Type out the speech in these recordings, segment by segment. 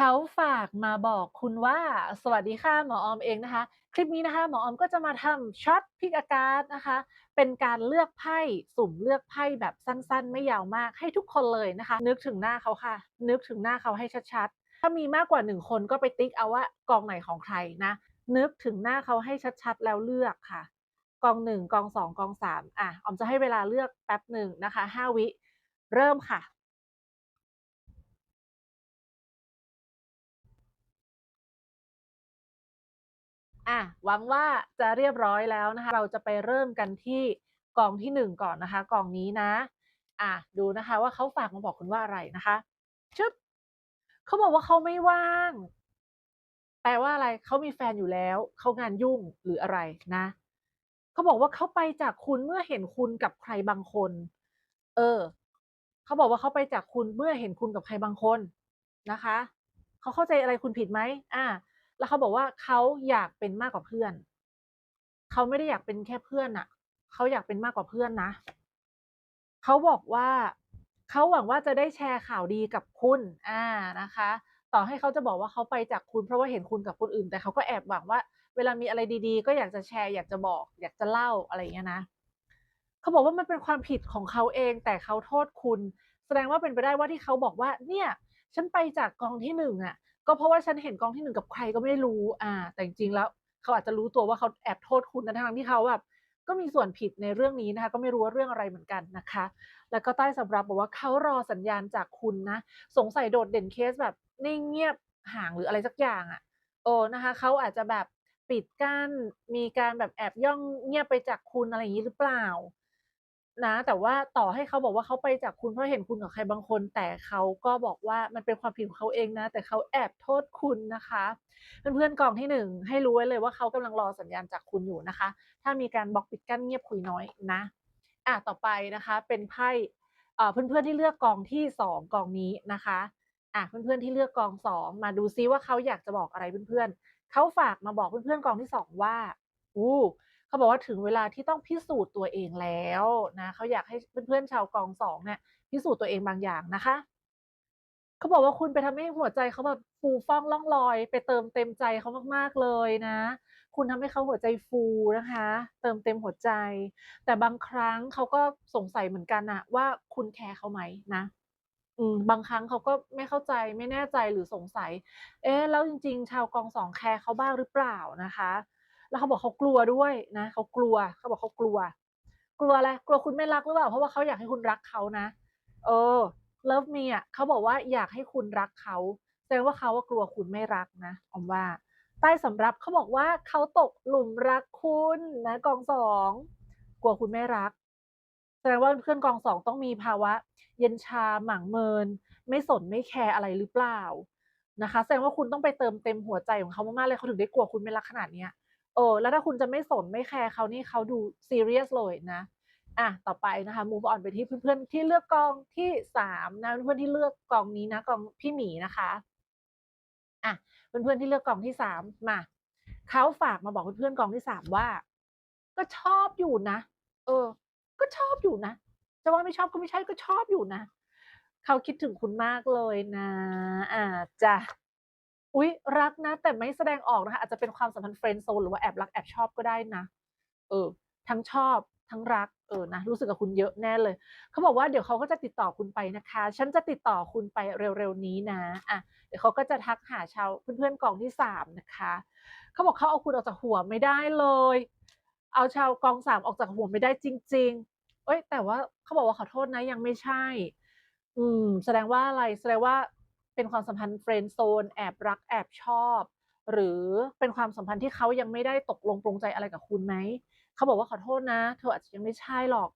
เขาฝากมาบอกคุณว่า"สวัสดีค่ะหมอออมเองนะคะ คลิปนี้นะคะหมอออมก็จะมาทำช็อตพิกอาการนะคะ เป็นการเลือกไพ่สุ่มเลือกไพ่แบบสั้นๆ ไม่ยาวมากให้ทุกคนเลยนะคะ นึกถึงหน้าเขาค่ะ นึกถึงหน้าเขาให้ชัดๆ ถ้ามีมากกว่า1คนก็ไปติ๊กเอาว่ากองไหนของใครนะนึกถึงหน้าเขาให้ชัดๆ แล้วเลือกค่ะ กอง1กอง2กอง3อ่าออมจะให้เวลาเลือกแป๊บหนึ่งนะคะ5วิ เริ่มค่ะ อ่าหวังว่าจะเรียบร้อยแล้วนะคะ เราจะไปเริ่มกันที่กล่องที่ 1 ก่อนนะคะ กล่องนี้นะ อ่าดูนะคะว่าเขาฝากมาบอกคุณว่าอะไรนะคะชึบเขาบอกว่าเขาไม่ว่าง แปลว่าอะไรเขามีแฟนอยู่แล้วเขางานยุ่งหรืออะไรนะเขาบอกว่าเขาไปจากคุณเมื่อเห็นคุณกับใครบางคน เออเขาบอกว่าเขาไปจากคุณเมื่อเห็นคุณกับใครบางคนนะคะเขาเข้าใจอะไรคุณผิดไหมอ่า แล้วเขาบอกว่าเขาอยากเป็นมากกว่าเพื่อน เขาไม่ได้อยากเป็นแค่เพื่อนน่ะเขาอยากเป็นมากกว่าเพื่อนนะเขาบอกว่าเขาหวังว่าจะได้แชร์ข่าวดีกับคุณอ่านะคะ ต่อให้เขาจะบอกว่าเขาไปจากคุณ เพราะว่าเห็นคุณกับคนอื่น แต่เขาก็แอบหวังว่า เวลามีอะไรดีๆ ก็อยากจะแชร์อยากจะบอก อยากจะเล่าอะไรอย่างเงี้ยนะเขาบอกว่ามันเป็นความผิดของเขาเอง แต่เขาโทษคุณ แสดงว่าเป็นไปได้ว่าที่เขาบอกว่า"เนี่ย ฉันไปจากกองที่1อะ ก็เพราะว่าฉันเห็นกองที่1กับใครก็ไม่รู้"อ่า แต่จริงๆแล้วเขาอาจจะรู้ตัวว่าเขาแอบโทษคุณนะทั้งที่เขาแบบก็มีส่วนผิดในเรื่องนี้นะคะ ก็ไม่รู้ว่าเรื่องอะไรเหมือนกันนะคะ แล้วก็ใต้สำรับบอกว่าเขารอสัญญาณจากคุณนะ สงสัยโดดเด่นเคสแบบนิ่งเงียบห่างหรืออะไรสักอย่างอะเออนะคะเขาอาจจะแบบปิดกั้นมีการแบบแอบย่องเงียบไปจากคุณอะไรอย่างงี้หรือเปล่า นะ แต่ว่าต่อให้เขาบอกว่าเขาไปจากคุณเพราะเห็นคุณกับใครบางคน แต่เขาก็บอกว่ามันเป็นความผิดของเขาเองนะ แต่เขาแอบโทษคุณนะคะ เพื่อนๆกองที่1ให้รู้ไว้เลยว่าเขากำลังรอสัญญาณจากคุณอยู่นะคะ ถ้ามีการบล็อกปิดกั้นเงียบคุยน้อยนะอาต่อไปนะคะ เป็นไพ่อ่าเพื่อนๆที่เลือกกองที่2กองนี้นะคะอาเพื่อนๆที่เลือกกอง2มาดูซิว่าเขาอยากจะบอกอะไรเพื่อนๆเขาฝากมาบอกเพื่อนๆกองที่2ว่าโอ้ เขาบอกว่าถึงเวลาที่ต้องพิสูจน์ตัวเองแล้วนะเขาอยากให้เพื่อนๆชาวกอง2เนี่ยพิสูจน์ตัวเองบางอย่างนะคะเขาบอกว่าคุณไปทำให้หัวใจเขาแบบฟูฟ่องล่องลอย ไปเติมเต็มใจเขามากๆเลยนะ คุณทำให้เขาหัวใจฟูนะคะ เติมเต็มหัวใจ แต่บางครั้งเขาก็สงสัยเหมือนกันนะว่าคุณแคร์เขาไหมนะอืมบางครั้งเขาก็ไม่เข้าใจไม่แน่ใจหรือสงสัย เอ๊ะแล้วจริง ๆ ชาวกอง2แคร์เขาบ้างหรือเปล่านะคะ แล้วเขาบอกเขากลัวด้วยนะเขากลัวเขาบอกเขากลัว กลัวอะไรกลัวคุณไม่รักหรือเปล่าเพราะว่าเขาอยากให้คุณรักเขานะ เออ Love me อะเขาบอกว่าอยากให้คุณรักเขาแสดงว่าเขาอะกลัวคุณไม่รักนะอมว่า ใต้สำรับเขาบอกว่าเขาตกหลุมรักคุณนะกอง2กลัวคุณไม่รักแสดงว่าเพื่อนกอง2ต้องมีภาวะ เย็นชาหมางเมิน ไม่สนไม่แคร์อะไรหรือเปล่านะคะ แสดงว่าคุณต้องไปเติมเต็มหัวใจของเขามากๆเลยเขาถึงได้กลัวคุณไม่รักขนาดเนี้ย เออแล้วถ้าคุณจะไม่สนไม่แคร์เขานี่เขาดูซีเรียสเลยนะอาต่อไปนะคะ move on ไปที่เพื่อนๆที่เลือกกองที่3นะเพื่อนที่เลือกกองนี้นะกองพี่หมีนะคะอะเพื่อนๆที่เลือกกองที่3มมาเขาฝากมาบอกเพื่อนๆกองที่3ว่า ก็ชอบอยู่นะเออ ก็ชอบอยู่นะจะว่าไม่ชอบก็ไม่ใช่ก็ชอบอยู่นะเขาคิดถึงคุณมากเลยนะ อ่าจ้ะ อุ๊ย รักนะ แต่ไม่แสดงออกนะคะ อาจจะเป็นความสัมพันธ์ friend zone หรือว่าแอบรักแอบชอบก็ได้นะ เออ ทั้งชอบทั้งรัก เออ นะ รู้สึกกับคุณเยอะแน่เลย เขาบอกว่าเดี๋ยวเขาก็จะติดต่อคุณไปนะคะ ฉันจะติดต่อคุณไปเร็วๆนี้นะ อะ เดี๋ยวเขาก็จะทักหาชาวเพื่อนๆกองที่3นะคะ เขาบอกเขาเอาคุณออกจากหัวไม่ได้เลย เอาชาวกอง3ออกจากหัวไม่ได้จริง ๆ เอ๊ยแต่ว่าเขาบอกว่าขอโทษนะยังไม่ใช่ อืม แสดงว่าอะไร แสดงว่า เป็นความสัมพันธ์ friend zone แอบรักแอบชอบ หรือเป็นความสัมพันธ์ที่เขายังไม่ได้ตกลงปรงใจอะไรกับคุณไหมเขาบอกว่าขอโทษนะ เธออาจจะยังไม่ใช่หรอก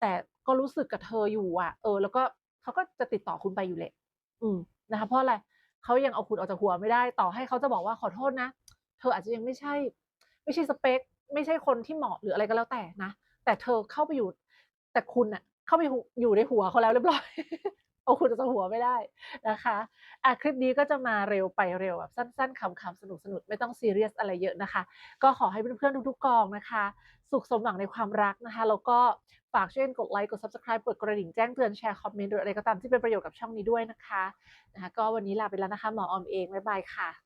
แต่ก็รู้สึกกับเธออยู่อะเออ แล้วก็เขาก็จะติดต่อคุณไปอยู่แหละอืมนะคะเพราะอะไรเขายังเอาคุณออกจากหัวไม่ได้ต่อให้เขาจะบอกว่าขอโทษนะ เธออาจจะยังไม่ใช่ ไม่ใช่สเปกไม่ใช่คนที่เหมาะหรืออะไรก็แล้วแต่นะแต่เธอเข้าไปอยู่ แต่คุณน่ะเข้าไปอยู่ในหัวเขาแล้วเรียบร้อย เอาคุณจะหัวไม่ได้นะคะอะคลิปนี้ก็จะมาเร็วไปเร็วแบบสั้นๆคำๆสนุกๆไม่ต้องซีเรียสอะไรเยอะนะคะ ก็ขอให้เพื่อนๆทุกๆกองนะคะ สุขสมหวังในความรักนะคะ แล้วก็ฝากช่วยกดไลค์กด subscribe กดกระดิ่งแจ้งเตือนแชร์คอมเมนต์หรืออะไรก็ตามที่เป็นประโยชน์กับช่องนี้ด้วยนะคะนะคะ ก็วันนี้ลาไปแล้วนะคะหมอออมเองบ๊ายบายค่ะ